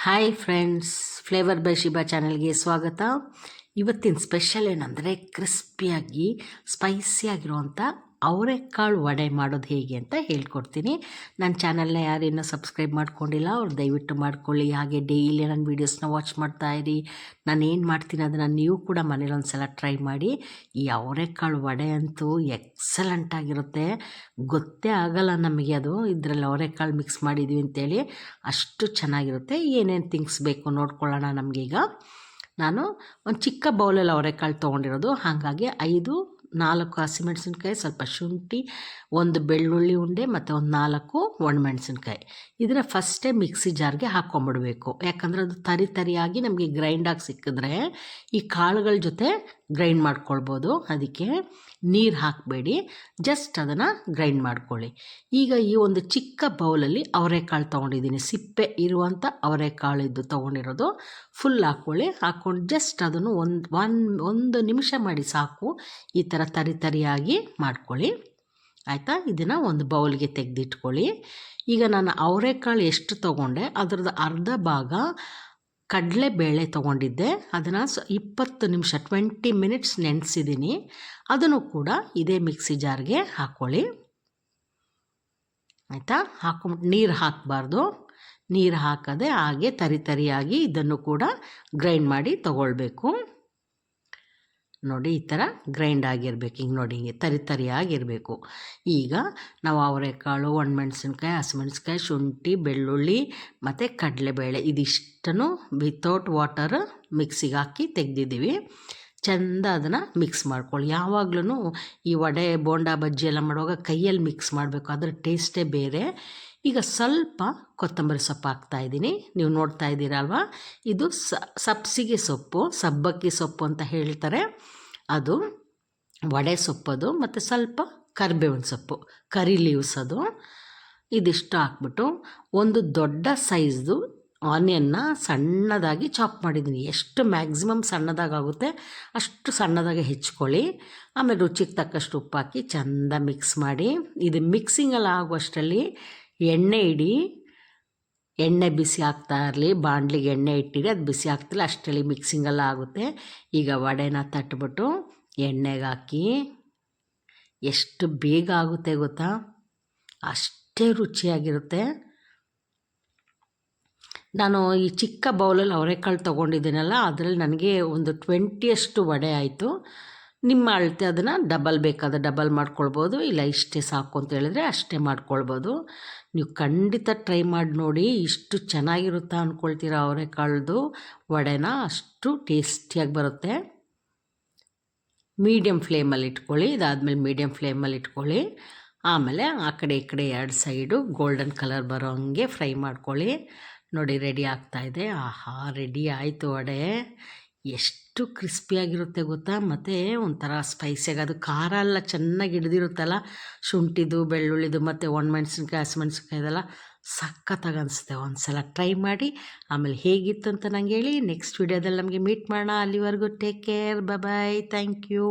Hi friends flavour by Shiba ಚಾನಲ್ಗೆ ಸ್ವಾಗತ. ಇವತ್ತಿನ ಸ್ಪೆಷಲ್ ಏನಂದರೆ ಕ್ರಿಸ್ಪಿಯಾಗಿ ಸ್ಪೈಸಿಯಾಗಿರುವಂಥ ಅವರೆಕಾಳು ವಡೆ ಮಾಡೋದು ಹೇಗೆ ಅಂತ ಹೇಳ್ಕೊಡ್ತೀನಿ. ನನ್ನ ಚಾನಲ್ನ ಯಾರೇನೋ ಸಬ್ಸ್ಕ್ರೈಬ್ ಮಾಡ್ಕೊಂಡಿಲ್ಲ, ಅವ್ರು ದಯವಿಟ್ಟು ಮಾಡ್ಕೊಳ್ಳಿ. ಹಾಗೆ ಡೈಲಿ ನನ್ನ ವೀಡಿಯೋಸ್ನ ವಾಚ್ ಮಾಡ್ತಾ ನಾನು ಏನು ಮಾಡ್ತೀನಿ ಅದನ್ನು ನೀವು ಕೂಡ ಮನೇಲಿ ಒಂದು ಸಲ ಟ್ರೈ ಮಾಡಿ. ಈ ಅವರೆಕಾಳು ವಡೆ ಅಂತೂ ಎಕ್ಸಲೆಂಟ್ ಆಗಿರುತ್ತೆ. ಗೊತ್ತೇ ಆಗಲ್ಲ ನಮಗೆ ಅದು. ಇದರಲ್ಲಿ ಅವರೆಕಾಳು ಮಿಕ್ಸ್ ಮಾಡಿದ್ವಿ ಅಂತೇಳಿ ಅಷ್ಟು ಚೆನ್ನಾಗಿರುತ್ತೆ. ಏನೇನು ಥಿಂಗ್ಸ್ ಬೇಕು ನೋಡ್ಕೊಳ್ಳೋಣ ನಮಗೀಗ. ನಾನು ಒಂದು ಚಿಕ್ಕ ಬೌಲಲ್ಲಿ ಅವರೆಕಾಳು ತೊಗೊಂಡಿರೋದು. ಹಾಗಾಗಿ ಐದು ನಾಲ್ಕು ಹಸಿಮೆಣಸಿನ್ಕಾಯಿ ಸ್ವಲ್ಪ ಶುಂಠಿ, ಒಂದು ಬೆಳ್ಳುಳ್ಳಿ ಉಂಡೆ ಮತ್ತು ಒಂದು ನಾಲ್ಕು ಒಣಮೆಣಸಿನ್ಕಾಯಿ ಇದನ್ನು ಫಸ್ಟೇ ಮಿಕ್ಸಿ ಜಾರ್ಗೆ ಹಾಕ್ಕೊಂಬಿಡ್ಬೇಕು. ಯಾಕಂದರೆ ಅದು ತರಿ ತರಿಯಾಗಿ ನಮಗೆ ಗ್ರೈಂಡಾಗಿ ಸಿಕ್ಕಿದ್ರೆ ಈ ಕಾಳುಗಳ ಜೊತೆ ಗ್ರೈಂಡ್ ಮಾಡ್ಕೊಳ್ಬೋದು. ಅದಕ್ಕೆ ನೀರು ಹಾಕಬೇಡಿ. ಜಸ್ಟ್ ಅದನ್ನು ಗ್ರೈಂಡ್ ಮಾಡ್ಕೊಳ್ಳಿ. ಈಗ ಈ ಒಂದು ಚಿಕ್ಕ ಬೌಲಲ್ಲಿ ಅವರೆಕಾಳು ತೊಗೊಂಡಿದ್ದೀನಿ. ಸಿಪ್ಪೆ ಇರುವಂಥ ಅವರೆಕಾಳು ಇದ್ದು ತೊಗೊಂಡಿರೋದು. ಫುಲ್ ಹಾಕ್ಕೊಳ್ಳಿ. ಹಾಕ್ಕೊಂಡು ಜಸ್ಟ್ ಅದನ್ನು ಒಂದು, ಒನ್, ಒಂದು ನಿಮಿಷ ಮಾಡಿ ಸಾಕು. ಈ ಥರ ತರಿ ತರಿಯಾಗಿ ಮಾಡ್ಕೊಳ್ಳಿ. ಆಯಿತಾ? ಇದನ್ನು ಒಂದು ಬೌಲ್ಗೆ ತೆಗೆದಿಟ್ಕೊಳ್ಳಿ. ಈಗ ನಾನು ಅವರೆಕಾಳು ಎಷ್ಟು ತೊಗೊಂಡೆ? ಅದರದ್ದು ಅರ್ಧ ಭಾಗ ಕಡಲೆಬೇಳೆ ತೊಗೊಂಡಿದ್ದೆ. ಅದನ್ನು ಸ ಇಪ್ಪತ್ತು ನಿಮಿಷ ಟ್ವೆಂಟಿ ಮಿನಿಟ್ಸ್ ನೆನೆಸಿದ್ದೀನಿ ಅದನ್ನು ಕೂಡ ಇದೇ ಮಿಕ್ಸಿ ಜಾರ್ಗೆ ಹಾಕ್ಕೊಳ್ಳಿ ಆಯಿತಾ? ಹಾಕೊಂಬಿಟ್ಟು ನೀರು ಹಾಕಬಾರ್ದು. ನೀರು ಹಾಕದೆ ಹಾಗೆ ತರಿ ತರಿಯಾಗಿ ಇದನ್ನು ಕೂಡ ಗ್ರೈಂಡ್ ಮಾಡಿ ತಗೊಳ್ಬೇಕು. ನೋಡಿ ಈ ಥರ ಗ್ರೈಂಡ್ ಆಗಿರ್ಬೇಕು. ಹಿಂಗೆ ನೋಡಿ ಹಿಂಗೆ ತರಿ ತರಿಯಾಗಿರಬೇಕು. ಈಗ ನಾವು ಅವರೆಕಾಳು, ಒಣಮೆಣ್ಸಿನ್ಕಾಯಿ, ಹಸಿಮೆಣ್ಸಿನ್ಕಾಯಿ, ಶುಂಠಿ, ಬೆಳ್ಳುಳ್ಳಿ ಮತ್ತು ಕಡಲೆಬೇಳೆ ಇದಿಷ್ಟನ್ನು ವಿತೌಟ್ ವಾಟರ್ ಮಿಕ್ಸಿಗೆ ಹಾಕಿ ತೆಗೆದಿದ್ದೀವಿ. ಚೆಂದ ಅದನ್ನು ಮಿಕ್ಸ್ ಮಾಡ್ಕೊಳ್ಳಿ. ಯಾವಾಗ್ಲೂ ಈ ವಡೆ, ಬೋಂಡಾ, ಬಜ್ಜಿ ಎಲ್ಲ ಮಾಡುವಾಗ ಕೈಯಲ್ಲಿ ಮಿಕ್ಸ್ ಮಾಡಬೇಕು. ಅದರ ಟೇಸ್ಟೇ ಬೇರೆ. ಈಗ ಸ್ವಲ್ಪ ಕೊತ್ತಂಬರಿ ಸೊಪ್ಪು ಹಾಕ್ತಾಯಿದ್ದೀನಿ ನೀವು ನೋಡ್ತಾ ಇದ್ದೀರಲ್ವ? ಇದು ಸಬ್ಸಿಗೆ ಸೊಪ್ಪು, ಸಬ್ಬಕ್ಕಿ ಸೊಪ್ಪು ಅಂತ ಹೇಳ್ತಾರೆ. ಅದು ವಡೆ ಸೊಪ್ಪದು ಮತ್ತು ಸ್ವಲ್ಪ ಕರಿಬೇವಿನ ಸೊಪ್ಪು, ಕರಿ ಲೀವ್ಸ್ ಅದು. ಇದಿಷ್ಟು ಹಾಕ್ಬಿಟ್ಟು ಒಂದು ದೊಡ್ಡ ಸೈಜ್ದು ಆನಿಯನ್ನ ಸಣ್ಣದಾಗಿ ಚಾಪ್ ಮಾಡಿದ್ದೀನಿ. ಎಷ್ಟು ಮ್ಯಾಕ್ಸಿಮಮ್ ಸಣ್ಣದಾಗುತ್ತೆ ಅಷ್ಟು ಸಣ್ಣದಾಗಿ ಹೆಚ್ಕೊಳ್ಳಿ. ಆಮೇಲೆ ರುಚಿಗೆ ತಕ್ಕಷ್ಟು ಉಪ್ಪು ಹಾಕಿ ಚೆಂದ ಮಿಕ್ಸ್ ಮಾಡಿ. ಇದು ಮಿಕ್ಸಿಂಗಲ್ಲಿ ಆಗುವಷ್ಟರಲ್ಲಿ ಎಣ್ಣೆ ಇಡಿ. ಎಣ್ಣೆ ಬಿಸಿ ಆಗ್ತಾ ಇರಲಿ, ಬಾಣಲಿಗೆ ಎಣ್ಣೆ ಇಟ್ಟಿರಿ, ಅದು ಬಿಸಿ ಆಗ್ತಿಲ್ಲ, ಅಷ್ಟರಲ್ಲಿ ಮಿಕ್ಸಿಂಗೆಲ್ಲ ಆಗುತ್ತೆ. ಈಗ ವಡೆನ ತಟ್ಬಿಟ್ಟು ಎಣ್ಣೆಗೆ ಹಾಕಿ, ಎಷ್ಟು ಬೇಗ ಆಗುತ್ತೆ ಗೊತ್ತಾ? ಅಷ್ಟೇ ರುಚಿಯಾಗಿರುತ್ತೆ. ನಾನು ಈ ಚಿಕ್ಕ ಬೌಲಲ್ಲಿ ಅವರೆಕಾಳು ತೊಗೊಂಡಿದ್ದೀನಲ್ಲ, ಅದರಲ್ಲಿ ನನಗೆ ಒಂದು ಟ್ವೆಂಟಿಯಷ್ಟು ವಡೆ ಆಯಿತು. ನಿಮ್ಮ ಅಳತೆ ಅದನ್ನು ಡಬಲ್ ಬೇಕಾದ ಡಬಲ್ ಮಾಡ್ಕೊಳ್ಬೋದು, ಇಲ್ಲ ಇಷ್ಟೇ ಸಾಕು ಅಂತ ಹೇಳಿದ್ರೆ ಅಷ್ಟೇ ಮಾಡ್ಕೊಳ್ಬೋದು. ನೀವು ಖಂಡಿತ ಟ್ರೈ ಮಾಡಿ ನೋಡಿ, ಇಷ್ಟು ಚೆನ್ನಾಗಿರುತ್ತಾ ಅಂದ್ಕೊಳ್ತೀರ ಅವರೆಕಾಳ್ದು ವಡೆನ ಅಷ್ಟು ಟೇಸ್ಟಿಯಾಗಿ ಬರುತ್ತೆ. ಮೀಡಿಯಮ್ ಫ್ಲೇಮಲ್ಲಿ ಇಟ್ಕೊಳ್ಳಿ, ಇದಾದಮೇಲೆ ಮೀಡಿಯಮ್ ಫ್ಲೇಮಲ್ಲಿ ಇಟ್ಕೊಳ್ಳಿ. ಆಮೇಲೆ ಆ ಕಡೆ ಈ ಕಡೆ ಎರಡು ಸೈಡು ಗೋಲ್ಡನ್ ಕಲರ್ ಬರೋ ಹಂಗೆ ಫ್ರೈ ಮಾಡ್ಕೊಳ್ಳಿ. ನೋಡಿ ರೆಡಿ ಆಗ್ತಾಯಿದೆ ಆಹಾ ರೆಡಿ ಆಯಿತು ವಡೆ. ಎಷ್ಟು ಕ್ರಿಸ್ಪಿಯಾಗಿರುತ್ತೆ ಗೊತ್ತಾ? ಮತ್ತು ಒಂಥರ ಸ್ಪೈಸಿಯಾಗಿ ಅದು ಖಾರ ಎಲ್ಲ ಚೆನ್ನಾಗಿ ಹಿಡ್ದಿರುತ್ತಲ್ಲ? ಶುಂಠಿದು, ಬೆಳ್ಳುಳ್ಳಿದು, ಮತ್ತು ಒಣಮೆಣ್ಸಿನ್ಕಾಯಿ ಹಸಿಮೆಣ್ಸಿನ್ಕಾಯಿ ಇದೆಲ್ಲ ಸಖತ್ತಾಗಿ ಅನಿಸುತ್ತೆ ಒಂದು ಸಲ ಟ್ರೈ ಮಾಡಿ. ಆಮೇಲೆ ಹೇಗಿತ್ತು ಅಂತ ನಂಗೆ ಹೇಳಿ ನೆಕ್ಸ್ಟ್ ವೀಡಿಯೋದಲ್ಲಿ ನಮಗೆ ಮೀಟ್ ಮಾಡೋಣ. ಅಲ್ಲಿವರೆಗೂ take care bye thank you